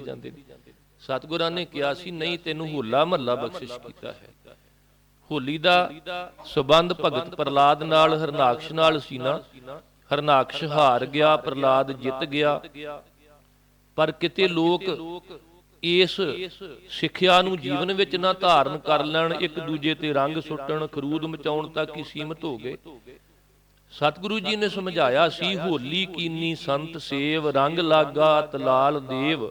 ਜਾਂਦੇ ਨੇ ਸਤਿਗੁਰਾਂ ਨੇ ਕਿਹਾ ਸੀ ਨਹੀਂ ਤੈਨੂੰ ਹੋਲਾ ਮਹੱਲਾ ਬਖਸ਼ਿਸ਼ ਕੀਤਾ ਹੈ। ਹੋਲੀ ਦਾ ਸਬੰਧ ਭਗਤ ਪ੍ਰਲਾਦ ਨਾਲ ਹਰਨਾਕਸ਼ ਨਾਲ ਸੀ ਨਾ। ਹਰਨਾਕਸ਼ ਹਾਰ ਗਿਆ ਪ੍ਰਲਾਦ ਜਿੱਤ ਗਿਆ। ਪਰ ਕਿਤੇ ਲੋਕ ਇਸ ਸਿੱਖਿਆ ਨੂੰ ਜੀਵਨ ਵਿੱਚ ਨਾ ਧਾਰਨ ਕਰ ਲੈਣ ਇੱਕ ਦੂਜੇ ਤੇ ਰੰਗ ਸੁੱਟਣ ਖਰੂਦ ਮਚਾਉਣ ਤੱਕ ਹੀ ਸੀਮਤ ਹੋ ਗਏ। ਸਤਿਗੁਰੂ ਜੀ ਨੇ ਸਮਝਾਇਆ ਸੀ, ਹੋਲੀ ਕੀਨੀ ਸੰਤ ਸੇਵ, ਰੰਗ ਲਾਗਾ ਤਲਾਲ ਦੇਵ।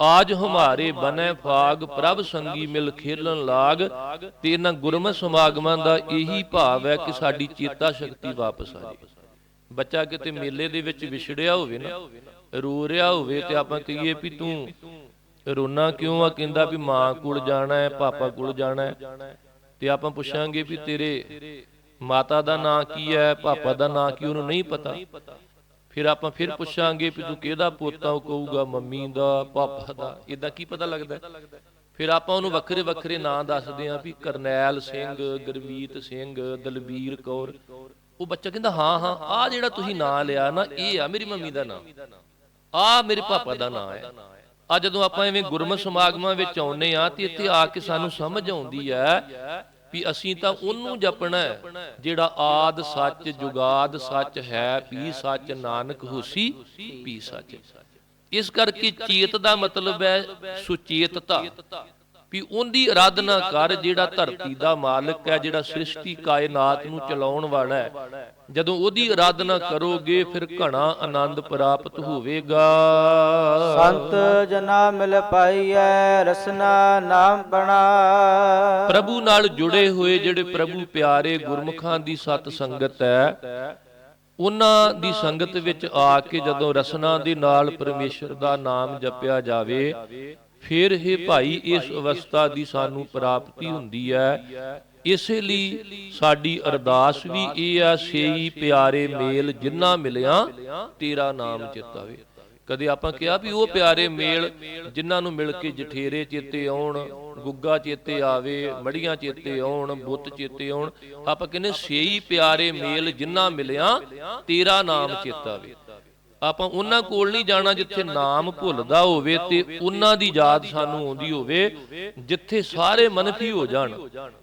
ਆਜ ਹਮਾਰੇ ਬਨੇ ਫਾਗ, ਪ੍ਰਭ ਸੰਗੀ ਮਿਲ ਖੇਲਣ ਲਾਗ। ਤੇ ਇਹਨਾਂ ਗੁਰਮਤਿ ਸਮਾਗਮਾਂ ਦਾ ਇਹੀ ਭਾਵ ਹੈ ਕਿ ਸਾਡੀ ਚੇਤਾ ਸ਼ਕਤੀ ਵਾਪਸ ਆ ਜਾਏ ਬੱਚਾ ਕਿਤੇ ਮੇਲੇ ਦੇ ਵਿੱਚ ਵਿਛੜਿਆ ਹੋਵੇ ਨਾ, ਰੋ ਰਿਹਾ ਹੋਵੇ ਤੇ ਆਪਾਂ ਕਹੀਏ ਵੀ ਤੂੰ ਰੋਣਾ ਕਿਉਂ ਆ? ਕਹਿੰਦਾ ਵੀ ਮਾਂ ਕੋਲ ਜਾਣਾ ਹੈ, ਪਾਪਾ ਕੋਲ ਜਾਣਾ ਹੈ। ਤੇ ਆਪਾਂ ਪੁੱਛਾਂਗੇ ਵੀ ਤੇਰੇ ਮਾਤਾ ਦਾ ਨਾਂ ਕੀ ਹੈ, ਪਾਪਾ ਦਾ ਨਾਂ ਕੀ, ਉਹਨੂੰ ਨਹੀਂ ਪਤਾ। ਫਿਰ ਆਪਾਂ ਫਿਰ ਪੁੱਛਾਂਗੇ ਵੀ ਤੂੰ ਕਿਹਦਾ ਪੋਤਾ ਉਹ ਕਹੂਗਾ ਮੰਮੀ ਦਾ, ਪਾਪਾ ਦਾ। ਇਦਾਂ ਕੀ ਪਤਾ ਲੱਗਦਾ? ਫਿਰ ਆਪਾਂ ਉਹਨੂੰ ਵੱਖਰੇ ਵੱਖਰੇ ਨਾਂ ਦੱਸਦੇ ਆਂ ਵੀ ਕਰਨੈਲ ਸਿੰਘ, ਗੁਰਮੀਤ ਸਿੰਘ, ਦਲਬੀਰ ਕੌਰ। ਉਹ ਬੱਚਾ ਕਹਿੰਦਾ, ਹਾਂ ਹਾਂ ਆ ਜਿਹੜਾ ਤੁਸੀਂ ਨਾਂ ਲਿਆ ਨਾ, ਇਹ ਆ ਮੇਰੀ ਮੰਮੀ ਦਾ ਨਾਂ। ਆ ਮੇਰੇ ਪਾਪਾ ਦਾ ਨਾਂ ਹੈ। ਆ ਜਦੋਂ ਆਪਾਂ ਐਵੇਂ ਗੁਰਮਤ ਸਮਾਗਮਾਂ ਵਿੱਚ ਆਉਨੇ ਆ ਤੇ ਇੱਥੇ ਆ ਕੇ ਸਾਨੂੰ ਸਮਝ ਆਉਂਦੀ ਹੈ ਵੀ ਅਸੀਂ ਤਾਂ ਉਹਨੂੰ ਜਪਣਾ ਜਿਹੜਾ ਆਦ ਸੱਚ, ਜੁਗਾਦ ਸੱਚ ਹੈ ਪੀ ਸੱਚ ਨਾਨਕ ਹੋਸੀ ਪੀ ਸੱਚ। ਇਸ ਕਰਕੇ ਚੇਤ ਦਾ ਮਤਲਬ ਹੈ ਸੁਚੇਤਤਾ। ਵੀ ਉਹਦੀ ਆਰਾਧਨਾ ਕਰ ਜਿਹੜਾ ਧਰਤੀ ਦਾ ਮਾਲਕ ਹੈ ਜਿਹੜਾ ਸ੍ਰਿਸ਼ਟੀ ਕਾਇਨਾਤ ਨੂੰ ਚਲਾਉਣ ਵਾਲਾ ਹੈ ਜਦੋਂ ਉਹਦੀ ਆਰਾਧਨਾ ਕਰੋਗੇ ਫਿਰ ਘਣਾ ਆਨੰਦ ਪ੍ਰਾਪਤ ਹੋਵੇਗਾ। ਸੰਤ ਜਨਾ ਮਿਲ ਪਾਈਐ ਰਸਨਾ ਨਾਮ ਬਣਾ। ਪ੍ਰਭੂ ਨਾਲ ਜੁੜੇ ਹੋਏ ਜਿਹੜੇ ਪ੍ਰਭੂ ਪਿਆਰੇ ਗੁਰਮੁਖਾਂ ਦੀ ਸਤ ਸੰਗਤ ਹੈ ਉਹਨਾਂ ਦੀ ਸੰਗਤ ਵਿੱਚ ਆ ਕੇ ਜਦੋਂ ਰਸਨਾ ਦੇ ਨਾਲ ਪਰਮੇਸ਼ਰ ਦਾ ਨਾਮ ਜਪਿਆ ਜਾਵੇ ਫਿਰ ਇਹ ਭਾਈ ਇਸ ਅਵਸਥਾ ਦੀ ਸਾਨੂੰ ਪ੍ਰਾਪਤੀ ਹੁੰਦੀ ਹੈ। ਇਸੇ ਲਈ ਸਾਡੀ ਅਰਦਾਸ ਵੀ ਇਹ ਆ ਸੇਈ ਪਿਆਰੇ ਮੇਲ ਜਿੰਨਾ ਮਿਲਿਆ ਤੇਰਾ ਨਾਮ ਚਿਤਾਵੇ ਕਦੇ ਆਪਾਂ ਕਿਹਾ ਵੀ ਉਹ ਪਿਆਰੇ ਮੇਲ ਜਿਨ੍ਹਾਂ ਨੂੰ ਮਿਲ ਕੇ ਜਠੇਰੇ ਚੇਤੇ ਆਉਣ ਗੁੱਗਾ ਚੇਤੇ ਆਵੇ ਮੜੀਆਂ ਚੇਤੇ ਆਉਣ ਬੁੱਤ ਚੇਤੇ ਆਉਣ। ਆਪਾਂ ਕਹਿੰਦੇ ਸੇਈ ਪਿਆਰੇ ਮੇਲ ਜਿਨ੍ਹਾਂ ਮਿਲਿਆ ਤੇਰਾ ਨਾਮ ਚੇਤਾਵੇ ਆਪਾਂ ਉਹਨਾਂ ਕੋਲ ਨਹੀਂ ਜਾਣਾ ਜਿੱਥੇ ਨਾਮ ਭੁੱਲਦਾ ਹੋਵੇ ਤੇ ਉਹਨਾਂ ਦੀ ਯਾਦ ਸਾਨੂੰ ਆਉਂਦੀ ਹੋਵੇ, ਜਿੱਥੇ ਸਾਰੇ ਮਨਫੀ ਹੋ ਜਾਣ,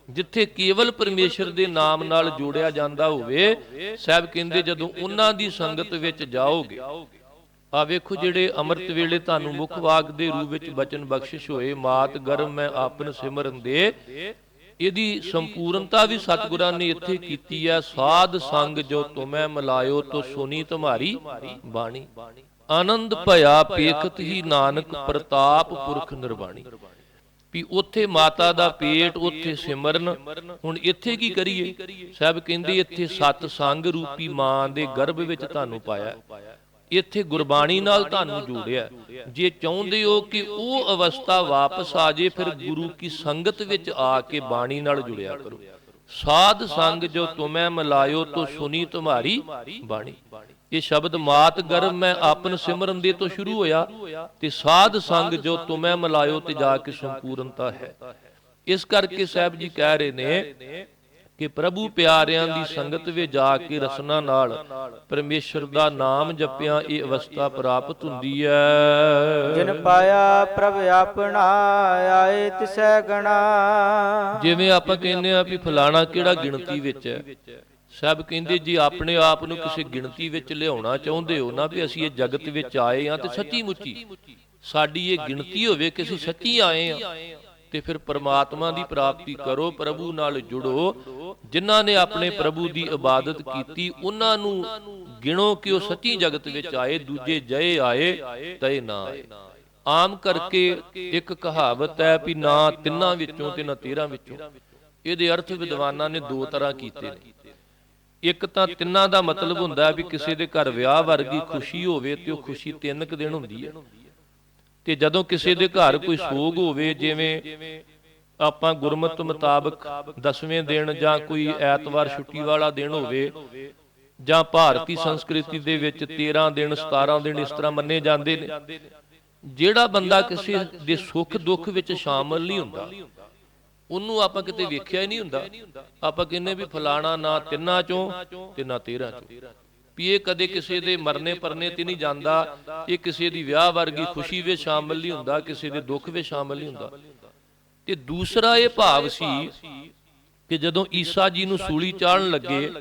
ਜਿੱਥੇ ਕੇਵਲ ਪਰਮੇਸ਼ਰ ਦੇ ਨਾਮ ਨਾਲ ਜੋੜਿਆ ਜਾਂਦਾ ਹੋਵੇ, ਸਾਹਿਬ ਕਹਿੰਦੇ ਜਦੋਂ ਉਹਨਾਂ ਦੀ ਸੰਗਤ ਵਿੱਚ ਜਾਓਗੇ, ਆ ਵੇਖੋ ਜਿਹੜੇ ਅੰਮ੍ਰਿਤ ਵੇਲੇ ਤੁਹਾਨੂੰ ਮੁੱਖ ਵਾਕ ਦੇ ਰੂਪ ਵਿੱਚ ਬਚਨ ਬਖਸ਼ਿਸ਼ ਹੋਏ, ਮਾਤ ਗਰਮ ਮੈਂ ਆਪਨ ਸਿਮਰਨ ਦੇ ਇਹਦੀ ਸੰਪੂਰਨਤਾ ਵੀ ਸਤਿਗੁਰਾਂ ਨੇ ਇੱਥੇ ਕੀਤੀ ਹੈ ਸਾਧ ਸੰਗ ਜੋ ਤੁਮੈ ਮਿਲਾਇਓ, ਤੋ ਸੁਨੀ ਤੁਮਾਰੀ ਬਾਣੀ। ਆਨੰਦ ਭਇਆ ਪੇਖਤ ਹੀ ਨਾਨਕ, ਪ੍ਰਤਾਪ ਪੁਰਖ ਨਿਰਵਾਣੀ। ਵੀ ਉੱਥੇ ਮਾਤਾ ਦਾ ਪੇਟ, ਉੱਥੇ ਸਿਮਰਨ। ਹੁਣ ਇੱਥੇ ਕੀ ਕਰੀਏ? ਸਾਹਿਬ ਕਹਿੰਦੇ ਇੱਥੇ ਸਤ ਸੰਗ ਰੂਪੀ ਮਾਂ ਦੇ ਗਰਭ ਵਿੱਚ ਤੁਹਾਨੂੰ ਪਾਇਆ। ਇੱਥੇ ਗੁਰਬਾਣੀ ਨਾਲ ਤੁਹਾਨੂੰ ਜੋੜਿਆ। ਜੇ ਚਾਹੁੰਦੇ ਹੋ ਕਿ ਉਹ ਅਵਸਥਾ ਵਾਪਸ ਆ ਜੇ ਫਿਰ ਗੁਰੂ ਕੀ ਸੰਗਤ ਵਿੱਚ ਆ ਕੇ ਬਾਣੀ ਨਾਲ ਜੁੜਿਆ ਕਰੋ। ਸਾਧ ਸੰਗ ਜੋ ਤੁਮੈ ਮਿਲਾਇਓ, ਤੋ ਸੁਨੀ ਤੁਮਾਰੀ ਬਾਣੀ। ਇਹ ਸ਼ਬਦ ਮਾਤ ਗਰਭ ਮੈਂ ਆਪਨ ਸਿਮਰਨ ਦੇ ਤੋਂ ਸ਼ੁਰੂ ਹੋਇਆ ਤੇ ਸਾਧ ਸੰਗ ਜੋ ਤੁਮੈ ਮਿਲਾਇਓ ਤੇ ਜਾ ਕੇ ਸੰਪੂਰਨਤਾ ਹੈ। ਇਸ ਕਰਕੇ ਸਾਹਿਬ ਜੀ ਕਹਿ ਰਹੇ ਨੇ ਕਿ ਪ੍ਰਭੂ ਪਿਆਰਿਆਂ ਦੀ ਸੰਗਤ ਵਿੱਚ ਜਾ ਕੇ ਰਸਨਾ ਨਾਲ ਪਰਮੇਸ਼ਰ ਦਾ ਨਾਮ ਜਪਿਆਂ ਇਹ ਅਵਸਥਾ ਪ੍ਰਾਪਤ ਹੁੰਦੀ ਹੈ। ਜਿਨ ਪਾਇਆ ਪ੍ਰਭ ਆਪਣਾ ਆਏ ਤਿਸੈ ਗਣਾ। ਜਿਵੇਂ ਆਪਾਂ ਕਹਿੰਦੇ ਆ ਵੀ ਫਲਾਣਾ ਕਿਹੜਾ ਗਿਣਤੀ ਵਿੱਚ ਹੈ? ਸਭ ਕਹਿੰਦੇ ਜੀ ਆਪਣੇ ਆਪ ਨੂੰ ਕਿਸੇ ਗਿਣਤੀ ਵਿੱਚ ਲਿਆਉਣਾ ਚਾਹੁੰਦੇ ਹੋ ਨਾ ਵੀ ਅਸੀਂ ਇਹ ਜਗਤ ਵਿੱਚ ਆਏ ਆ ਤੇ ਸੱਚੀ ਮੁੱਚੀ ਸਾਡੀ ਇਹ ਗਿਣਤੀ ਹੋਵੇ ਕਿ ਅਸੀਂ ਸੱਚੀ ਆਏ ਆ ਤੇ ਫਿਰ ਪਰਮਾਤਮਾ ਦੀ ਪ੍ਰਾਪਤੀ ਕਰੋ, ਪ੍ਰਭੂ ਨਾਲ ਜੁੜੋ। ਜਿਨ੍ਹਾਂ ਨੇ ਆਪਣੇ ਪ੍ਰਭੂ ਦੀ ਇਬਾਦਤ ਕੀਤੀ, ਉਹਨਾਂ ਨੂੰ ਗਿਣੋ ਕਿ ਉਹ ਸੱਚੀ ਜਗਤ ਵਿੱਚ ਆਏ, ਦੂਜੇ ਜਏ ਆਏ, ਤਏ ਨਾ ਆਏ। ਆਮ ਕਰਕੇ ਇੱਕ ਕਹਾਵਤ ਹੈ ਵੀ ਨਾ ਤਿੰਨਾਂ ਵਿੱਚੋਂ ਤੇ ਨਾ ਤੇਰਾਂ ਵਿੱਚੋਂ। ਇਹਦੇ ਅਰਥ ਵਿਦਵਾਨਾਂ ਨੇ ਦੋ ਤਰ੍ਹਾਂ ਕੀਤੇ ਨੇ। ਇੱਕ ਤਾਂ ਤਿੰਨਾਂ ਦਾ ਮਤਲਬ ਹੁੰਦਾ ਵੀ ਕਿਸੇ ਦੇ ਘਰ ਵਿਆਹ ਵਰਗੀ ਖੁਸ਼ੀ ਹੋਵੇ ਤੇ ਉਹ ਖੁਸ਼ੀ ਤਿੰਨ ਕੁ ਦਿਨ ਹੁੰਦੀ ਹੈ। ਤੇ ਜਦੋਂ ਕਿਸੇ ਦੇ ਘਰ ਕੋਈ ਸੋਗ ਹੋਵੇ ਜਿਵੇਂ ਆਪਾਂ ਗੁਰਮਤ ਮੁਤਾਬਕ ਦਸਵੇਂ ਦਿਨ ਜਾਂ ਕੋਈ ਐਤਵਾਰ ਛੁੱਟੀ ਵਾਲਾ ਦਿਨ ਹੋਵੇ ਜਾਂ ਭਾਰਤੀ ਸੰਸਕ੍ਰਿਤੀ ਦੇ ਵਿੱਚ 13 ਦਿਨ 17 ਦਿਨ ਇਸ ਤਰ੍ਹਾਂ ਮੰਨੇ ਜਾਂਦੇ ਨੇ। ਜਿਹੜਾ ਬੰਦਾ ਕਿਸੇ ਦੇ ਸੁੱਖ ਦੁੱਖ ਵਿੱਚ ਸ਼ਾਮਲ ਨਹੀਂ ਹੁੰਦਾ। ਉਹਨੂੰ ਆਪਾਂ ਕਿਤੇ ਵੇਖਿਆ ਹੀ ਨਹੀਂ ਹੁੰਦਾ। ਆਪਾਂ ਕਹਿੰਨੇ ਵੀ ਫਲਾਣਾ ਨਾ ਤਿੰਨਾਂ ਚੋਂ ਤੇ ਨਾ 13 ਚੋਂ। ਵੀ ਇਹ ਕਦੇ ਕਿਸੇ ਦੇ ਮਰਨੇ ਪਰਨੇ ਤੇ ਨਹੀਂ ਜਾਂਦਾ। ਇਹ ਕਿਸੇ ਦੀ ਵਿਆਹ ਵਰਗੀ ਖੁਸ਼ੀ ਵਿੱਚ ਸ਼ਾਮਲ ਨਹੀਂ ਹੁੰਦਾ, ਕਿਸੇ ਦੇ ਦੁੱਖ ਵਿੱਚ ਸ਼ਾਮਲ ਨਹੀਂ ਹੁੰਦਾ। ਤੇ ਦੂਸਰਾ ਇਹ ਭਾਵ ਸੀ ਕਿ ਜਦੋਂ ਈਸਾ ਜੀ ਨੂੰ ਸੂਲੀ ਚਾੜਨ ਲੱਗੇ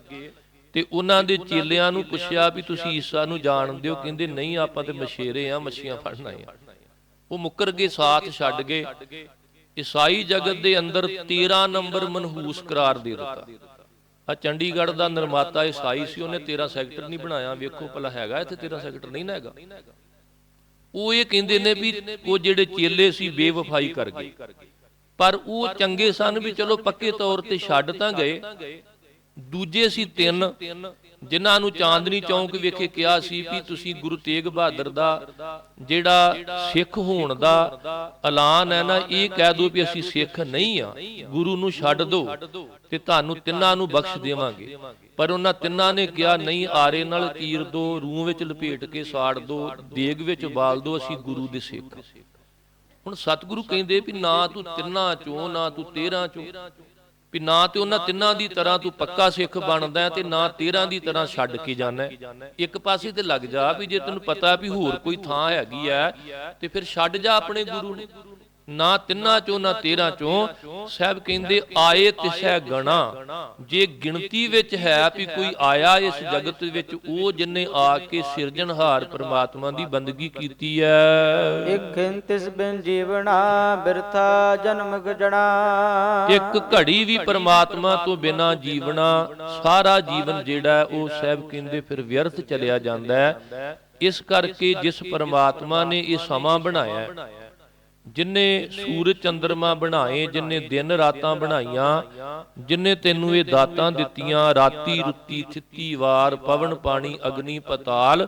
ਤੇ ਉਹਨਾਂ ਦੇ ਚੇਲਿਆਂ ਨੂੰ ਪੁੱਛਿਆ ਵੀ ਤੁਸੀਂ ਈਸਾ ਨੂੰ ਜਾਣਦੇ ਹੋ, ਕਹਿੰਦੇ ਨਹੀਂ, ਆਪਾਂ ਤੇ ਮਛੇਰੇ ਆ, ਮੱਛੀਆਂ ਫੜਨ ਆਏ ਉਹ ਮੁੱਕਰ ਗਏ, ਸਾਥ ਛੱਡ ਗਏ। ਈਸਾਈ ਜਗਤ ਦੇ ਅੰਦਰ 13 ਨੰਬਰ ਮਨਹੂਸ ਕਰਾਰ ਦੇ ਦਿੱਤਾ। ਆ ਚੰਡੀਗੜ੍ਹ ਦਾ ਨਿਰਮਾਤਾ ਈਸਾਈ ਸੀ, ਉਹਨੇ 13 ਸੈਕਟਰ ਨਹੀਂ ਬਣਾਇਆ। ਵੇਖੋ ਭਲਾ ਹੈਗਾ, ਇੱਥੇ 13 ਸੈਕਟਰ ਨਹੀਂ ਨਾ ਹੈਗਾ। ਉਹ ਇਹ ਕਹਿੰਦੇ ਨੇ ਵੀ ਉਹ ਜਿਹੜੇ ਚੇਲੇ ਸੀ, ਬੇਵਫਾਈ ਕਰ ਗਏ। ਪਰ ਉਹ ਚੰਗੇ ਸਨ ਵੀ ਚਲੋ ਪੱਕੇ ਤੌਰ ਤੇ ਛੱਡ ਤਾਂ ਗਏ। ਦੂਜੇ ਸੀ ਤਿੰਨ ਜਿਨ੍ਹਾਂ ਨੂੰ ਚਾਂਦਨੀ ਚੌਂਕ ਵਿਖੇ ਕਿਹਾ ਸੀ ਵੀ ਤੁਸੀਂ ਗੁਰੂ ਤੇਗ ਬਹਾਦਰ ਦਾ ਜਿਹੜਾ ਸਿੱਖ ਹੋਣ ਦਾ ਐਲਾਨ ਹੈ ਨਾ, ਇਹ ਕਹਿ ਦਿਓ ਵੀ ਅਸੀਂ ਸਿੱਖ ਨਹੀਂ ਆ। ਗੁਰੂ ਨੂੰ ਛੱਡ ਦਿਓ ਤੇ ਤੁਹਾਨੂੰ ਤਿੰਨਾਂ ਨੂੰ ਬਖਸ਼ ਦੇਵਾਂਗੇ। ਪਰ ਉਹਨਾਂ ਤਿੰਨਾਂ ਨੇ ਕਿਹਾ, ਨਹੀਂ, ਆਰੇ ਨਾਲ ਕੀਰ ਦੋ, ਰੂਹ ਵਿੱਚ ਲਪੇਟ ਕੇ ਸਾੜ ਦੋ, ਦੇਗ ਵਿੱਚ ਉਬਾਲ ਦੋ, ਅਸੀਂ ਗੁਰੂ ਦੇ ਸਿੱਖ। ਹੁਣ ਸਤਿਗੁਰੂ ਕਹਿੰਦੇ ਵੀ ਨਾ ਤੂੰ ਤਿੰਨਾਂ ਚੋਂ, ਨਾ ਤੂੰ 13 ਚੋਂ। ਵੀ ਨਾ ਤੇ ਉਹਨਾਂ ਤਿੰਨਾਂ ਦੀ ਤਰ੍ਹਾਂ ਤੂੰ ਪੱਕਾ ਸਿੱਖ ਬਣਦਾ ਤੇ ਨਾ 13 ਦੀ ਤਰ੍ਹਾਂ ਛੱਡ ਕੇ ਜਾਣਾ ਇੱਕ ਪਾਸੇ ਤੇ ਲੱਗ ਜਾ ਵੀ ਜੇ ਤੈਨੂੰ ਪਤਾ ਵੀ ਹੋਰ ਕੋਈ ਥਾਂ ਹੈਗੀ ਐ ਤੇ ਫਿਰ ਛੱਡ ਜਾ ਆਪਣੇ ਗੁਰੂ ਨੂੰ। ਨਾ ਤਿੰਨਾਂ ਚੋਂ ਨਾ 13 ਚੋਂ। ਸਾਹਿਬ ਕਹਿੰਦੇ ਆਏ ਤਿਸੈ ਗਣਾ। ਜੇ ਗਿਣਤੀ ਵਿੱਚ ਹੈ ਵੀ ਕੋਈ ਆਇਆ ਇਸ ਜਗਤ ਵਿੱਚ ਉਹ ਜਿਨੇ ਆ ਕੇ ਸਿਰਜਣਹਾਰ ਪ੍ਰਮਾਤਮਾ ਦੀ ਬੰਦਗੀ ਕੀਤੀ ਹੈ ਇਕ ਤਿਸ ਬਿਨ ਜੀਵਣਾ ਬਿਰਥਾ ਜਨਮ ਗਜਣਾ। ਇੱਕ ਘੜੀ ਵੀ ਪ੍ਰਮਾਤਮਾ ਤੋਂ ਬਿਨਾ ਜੀਵਣਾ ਸਾਰਾ ਜੀਵਨ ਜਿਹੜਾ ਉਹ ਸਾਹਿਬ ਕਹਿੰਦੇ ਫਿਰ ਵਿਅਰਥ ਚਲਿਆ ਜਾਂਦਾ ਹੈ ਇਸ ਕਰਕੇ ਜਿਸ ਪ੍ਰਮਾਤਮਾ ਨੇ ਇਹ ਸਮਾਂ ਬਣਾਇਆ ਜਿਨੇ ਸੂਰਜ ਚੰਦਰਮਾ ਬਣਾਏ, ਜਿਨੇ ਦਿਨ ਰਾਤਾਂ ਬਣਾਈਆਂ, ਜਿਨੇ ਤੈਨੂੰ ਇਹ ਦਾਤਾਂ ਦਿੱਤੀਆਂ, ਰਾਤੀ ਰੁੱਤੀ ਥਿੱਤੀ ਵਾਰ, ਪਵਨ ਪਾਣੀ, ਅਗਨੀ ਪਤਾਲ,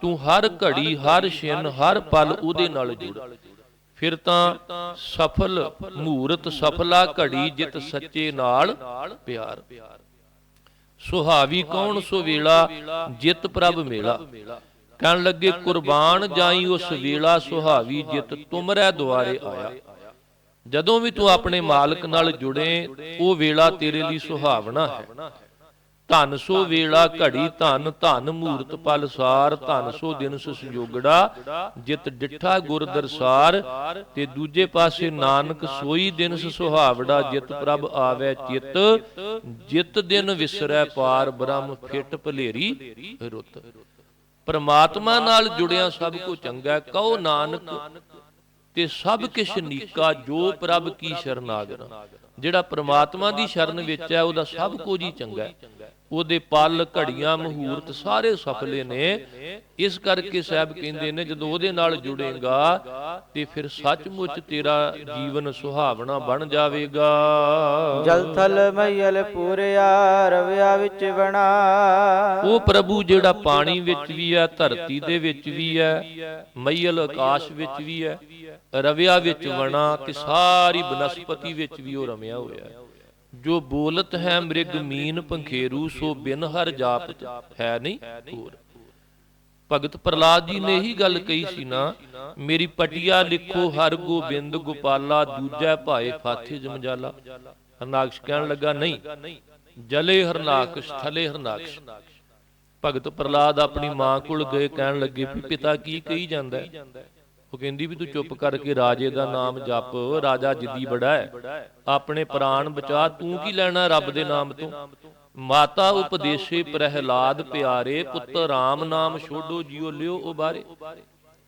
ਤੂੰ ਹਰ ਘੜੀ, ਹਰ ਛਿਨ, ਹਰ ਪਲ ਉਹਦੇ ਨਾਲ ਜੁੜ। ਫਿਰ ਤਾਂ ਸਫਲ ਮੂਰਤ, ਸਫਲਾ ਘੜੀ ਜਿਤ ਸੱਚੇ ਨਾਲ ਪਿਆਰ। ਸੁਹਾਵੀ ਕੌਣ ਸੋ ਵੇਲਾ ਜਿਤ ਪ੍ਰਭ ਮੇਲਾ। ਕਹਿਣ ਲੱਗੇ, ਕੁਰਬਾਨ ਜਾਈ ਉਸ ਵੇਲਾ ਸੁਹਾਵੀ ਜਿਤ ਤੁਮਰੈ ਦੁਆਰੇ ਆਇਆ। ਜਦੋਂ ਵੀ ਤੂੰ ਆਪਣੇ ਮਾਲਕ ਨਾਲ ਜੁੜੇ, ਉਹ ਵੇਲਾ ਤੇਰੇ ਲਈ ਸੁਹਾਵਣਾ ਹੈ। ਧਨ ਸੋ ਵੇਲਾ ਘੜੀ, ਧਨ ਧਨ ਮੂਰਤ ਪਲ ਸਾਰ, ਧਨ ਸੋ ਦਿਨ ਸੰਜੋਗੜਾ ਜਿਤ ਡਿਠਾ ਗੁਰ ਦਰਸਾਰ, ਤੇ ਦੂਜੇ ਪਾਸੇ ਨਾਨਕ ਸੋਈ ਦਿਨ ਸੁਹਾਵੜਾ, ਜਿਤ ਪ੍ਰਭ ਆਵੇ ਚਿਤ, ਜਿਤ ਦਿਨ ਵਿਸਰੈ ਪਾਰ ਬ੍ਰਹਮ ਫਿਟ ਭਲੇਰੀ ਰੁੱਤ। ਪਰਮਾਤਮਾ ਨਾਲ ਜੁੜਿਆ ਸਭ ਕੁਝ ਚੰਗਾ। ਕਹੋ ਨਾਨਕ ਤੇ ਸਭ ਕਿਛ ਨੀਕਾ ਜੋ ਪ੍ਰਭ ਕੀ ਸ਼ਰਨਾਗਰ ਜਿਹੜਾ ਪ੍ਰਮਾਤਮਾ ਦੀ ਸ਼ਰਨ ਵਿੱਚ ਹੈ ਉਹਦਾ ਸਭ ਕੁਝ ਹੀ। ਚੰਗਾ ਹੈ। ਉਹਦੇ ਪਲ ਘੜੀਆਂ ਮਹੂਰਤ ਸਾਰੇ ਸਫਲੇ ਨੇ। ਇਸ ਕਰਕੇ ਸਾਹਿਬ ਕਹਿੰਦੇ ਨੇ ਜਦੋਂ ਉਹਦੇ ਨਾਲ ਜੁੜੇਗਾ ਤੇ ਫਿਰ ਸੱਚਮੁੱਚ ਤੇਰਾ ਜੀਵਨ ਸੁਹਾਵਣਾ ਬਣ ਜਾਵੇਗਾ। ਜਲ ਥਲ ਮਈਲ ਪੂਰਿਆ ਰਵਿਆ ਵਿੱਚ ਬਣਾ ਉਹ ਪ੍ਰਭੂ ਜਿਹੜਾ ਪਾਣੀ ਵਿੱਚ ਵੀ ਹੈ ਧਰਤੀ ਦੇ ਵਿੱਚ ਵੀ ਹੈ ਮਈਲ ਆਕਾਸ਼ ਵਿੱਚ ਵੀ ਹੈ ਰਵਿਆ ਵਿੱਚ ਵਣਾ ਤੇ ਸਾਰੀ ਬਨਸਪਤੀ ਵਿੱਚ ਵੀ ਉਹ ਰਮਿਆ ਹੋਇਆ ਹੈ। ਜੋ ਬੋਲਤ ਹੈ ਮ੍ਰਿਗ ਮੀਨ ਪੰਖੇਰੂ ਸੋ ਬਿਨ ਹਰ ਜਾਪਤ ਹੈ ਨਹੀਂ ਹੋਰ। ਭਗਤ ਪ੍ਰਲਾਦ ਜੀ ਨੇ ਇਹੀ ਗੱਲ ਕਹੀ ਸੀ ਨਾ, ਮੇਰੀ ਪਟਿਆ ਲਿਖੋ ਹਰ ਗੋਬਿੰਦ ਗੋਪਾਲਾ, ਦੂਜਾ ਭਾਏ ਫਾਥੇ ਜਮਜਾਲਾ। ਹਰਨਾਕਸ਼ ਕਹਿਣ ਲੱਗਾ, ਨਹੀਂ, ਜਲੇ ਹਰਨਾਕਸ਼, ਥਲੇ ਹਰਨਾਕਸ਼। ਭਗਤ ਪ੍ਰਲਾਦ ਆਪਣੀ ਮਾਂ ਕੋਲ ਗਏ, ਕਹਿਣ ਲੱਗੇ ਵੀ ਪਿਤਾ ਕੀ ਕਹੀ ਜਾਂਦਾ ਹੈ? ਉਹ ਕਹਿੰਦੀ ਵੀ ਤੂੰ ਚੁੱਪ ਕਰਕੇ ਰਾਜੇ ਦਾ ਨਾਮ ਜਪ, ਰਾਜਾ ਜਿੱਦੀ ਬੜਾ ਹੈ। ਆਪਣੇ ਪ੍ਰਾਣ ਬਚਾ, ਤੂੰ ਕੀ ਲੈਣਾ ਰੱਬ ਦੇ ਨਾਮ ਤੋਂ? ਮਾਤਾ ਉਪਦੇਸ਼ੇ ਪ੍ਰਹਿਲਾਦ ਪਿਆਰੇ ਪੁੱਤਰ RAM ਨਾਮ ਛੋਡੋ ਜਿਉ ਲਿਓ ਉਬਾਰੇ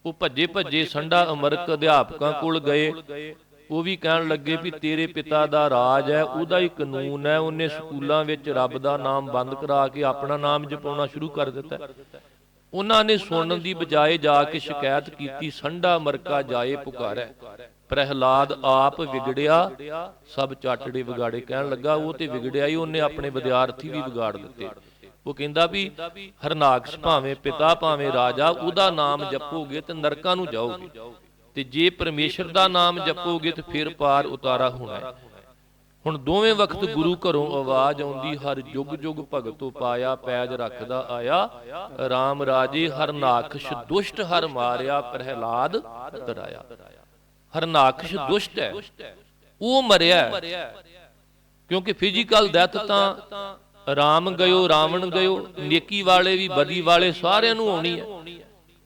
ਉਹ ਭੱਜੇ ਭੱਜੇ ਸੰਡਾ ਅਮਰਕ ਅਧਿਆਪਕਾਂ ਕੋਲ ਗਏ। ਉਹ ਵੀ ਕਹਿਣ ਲੱਗੇ ਵੀ ਤੇਰੇ ਪਿਤਾ ਦਾ ਰਾਜ ਹੈ, ਉਹਦਾ ਹੀ ਕਾਨੂੰਨ ਹੈ, ਉਹਨੇ ਸਕੂਲਾਂ ਵਿੱਚ ਰੱਬ ਦਾ ਨਾਮ ਬੰਦ ਕਰਾ ਕੇ ਆਪਣਾ ਨਾਮ ਜਪਾਉਣਾ ਸ਼ੁਰੂ ਕਰ ਦਿੱਤਾ। ਉਹਨਾਂ ਨੇ ਸੁਣਨ ਦੀ ਬਜਾਏ ਜਾ ਕੇ ਸ਼ਿਕਾਇਤ ਕੀਤੀ ਸੰਡਾ ਮਰਕਾ ਜਾਏ ਪੁਕਾਰੈ ਪ੍ਰਹਿਲਾਦ ਆਪ ਵਿਗੜਿਆ ਸਭ ਚਾਟੜੇ ਵਿਗਾੜੇ ਕਹਿਣ ਲੱਗਾ ਉਹ ਤੇ ਵਿਗੜਿਆ ਹੀ ਉਹਨੇ ਆਪਣੇ ਵਿਦਿਆਰਥੀ ਵੀ ਵਿਗਾੜ ਦਿੱਤੇ। ਉਹ ਕਹਿੰਦਾ ਵੀ ਹਰਨਾਕਸ਼ ਭਾਵੇਂ ਪਿਤਾ ਭਾਵੇਂ ਰਾਜਾ ਉਹਦਾ ਨਾਮ ਜਪੋਗੇ ਤੇ ਨਰਕਾਂ ਨੂੰ ਜਾਓਗੇ। ਤੇ ਜੇ ਪਰਮੇਸ਼ਰ ਦਾ ਨਾਮ ਜਪੋਗੇ ਤੇ ਫਿਰ ਪਾਰ ਉਤਾਰਾ ਹੋਣਾ ਹੈ। ਹੁਣ ਦੋਵੇਂ ਵਕਤ ਗੁਰੂ ਘਰੋਂ ਆਵਾਜ਼ ਆਉਂਦੀ, ਹਰ ਜੁਗ ਜੁਗ ਭਗਤੋ ਪਾਇਆ ਪੈਜ ਰੱਖਦਾ ਆਇਆ। RAM ਰਾਜੇ ਹਰਨਾਕਸ਼ ਦੁਸ਼ਟ, ਹਰ ਮਾਰਿਆ, ਪ੍ਰਹਿਲਾਦ ਤਰਾਇਆ ਹਰਨਾਕਸ਼ ਦੁਸ਼ਟ ਹੈ। ਉਹ ਮਰਿਆ ਕਿਉਂਕਿ ਫਿਜ਼ੀਕਲ ਡੈਥ ਤਾਂ ਰਾਮ ਗਇਓ, ਰਾਵਣ ਗਇਓ, ਨੇਕੀ ਵਾਲੇ ਵੀ, ਬਦੀ ਵਾਲੇ ਸਾਰਿਆਂ ਨੂੰ ਆਉਣੀ ਹੈ।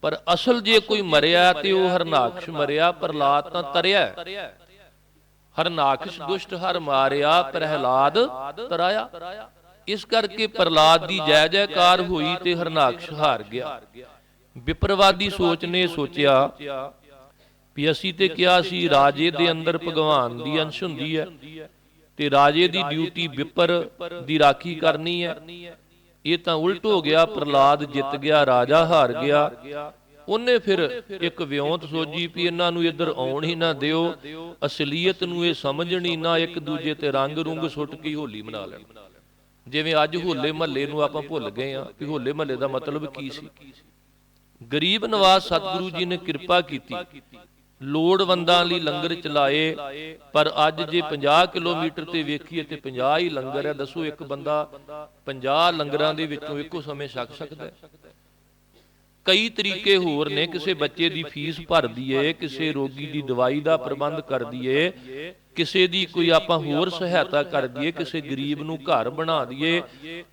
ਪਰ ਅਸਲ ਜੇ ਕੋਈ ਮਰਿਆ ਤੇ ਉਹ ਹਰਨਾਕਸ਼ ਮਰਿਆ, ਪ੍ਰਹਲਾਦ ਤਾਂ ਤਰਿਆ ਹਰਨਾਕਸ਼ ਦੁਸ਼ਟ ਹਰ ਮਾਰਿਆ ਪ੍ਰਹਿਲਾਦ ਤਰਾਇਆ। ਇਸ ਕਰਕੇ ਪ੍ਰਹਲਾਦ ਦੀ ਜੈ ਜੈਕਾਰ ਹੋਈ ਤੇ ਹਰਨਾਕਸ਼ ਹਾਰ ਗਿਆ। ਵਿਪਰਵਾਦੀ ਸੋਚ ਨੇ ਸੋਚਿਆ ਵੀ ਅਸੀਂ ਤੇ ਕਿਹਾ ਸੀ, ਰਾਜੇ ਦੇ ਅੰਦਰ ਭਗਵਾਨ ਦੀ ਅੰਸ਼ ਹੁੰਦੀ ਹੈ ਤੇ ਰਾਜੇ ਦੀ ਡਿਊਟੀ ਵਿਪਰ ਦੀ ਰਾਖੀ ਕਰਨੀ ਹੈ। ਇਹ ਤਾਂ ਉਲਟ ਹੋ ਗਿਆ, ਪ੍ਰਹਲਾਦ ਜਿੱਤ ਗਿਆ, ਰਾਜਾ ਹਾਰ ਗਿਆ। ਉਹਨੇ ਫਿਰ ਇੱਕ ਵਿਉਂਤ ਸੋਜੀ ਵੀ ਇਹਨਾਂ ਨੂੰ ਇੱਧਰ ਆਉਣ ਹੀ ਨਾ ਦਿਓ, ਅਸਲੀਅਤ ਨੂੰ ਇਹ ਸਮਝਣ ਨਾ ਇੱਕ ਦੂਜੇ ਤੇ ਰੰਗ ਰੁੰਗ ਸੁੱਟ ਕੇ ਹੋਲੀ ਮਨਾ ਲੈਣ। ਜਿਵੇਂ ਅੱਜ ਹੋਲੇ ਮਹੱਲੇ ਨੂੰ ਆਪਾਂ ਭੁੱਲ ਗਏ ਆ ਕਿ ਹੋਲੇ ਮਹੱਲੇ ਦਾ ਮਤਲਬ ਕੀ ਸੀ। ਗਰੀਬ ਨਵਾਜ਼ ਸਤਿਗੁਰੂ ਜੀ ਨੇ ਕਿਰਪਾ ਕੀਤੀ। ਲੋੜਵੰਦਾਂ ਲਈ ਲੰਗਰ ਚਲਾਏ, ਪਰ ਅੱਜ ਜੇ 50 ਕਿਲੋਮੀਟਰ ਤੇ ਵੇਖੀਏ ਤੇ 50 ਹੀ ਲੰਗਰ ਹੈ, ਦੱਸੋ ਇੱਕ ਬੰਦਾ 50 ਲੰਗਰਾਂ ਦੇ ਵਿੱਚੋਂ ਇੱਕੋ ਸਮੇਂ ਛਕ ਸਕਦਾ ਹੈ? ਕਈ ਤਰੀਕੇ ਹੋਰ ਨੇ, ਕਿਸੇ ਬੱਚੇ ਦੀ ਫੀਸ ਭਰ ਦਈਏ, ਕਿਸੇ ਰੋਗੀ ਦੀ ਦਵਾਈ ਦਾ ਪ੍ਰਬੰਧ ਕਰ ਦਈਏ ਕਿਸੇ ਦੀ ਕੋਈ ਆਪਾਂ ਹੋਰ ਸਹਾਇਤਾ ਕਰ ਦਈਏ ਕਿਸੇ ਗਰੀਬ ਨੂੰ ਘਰ ਬਣਾ ਦਈਏ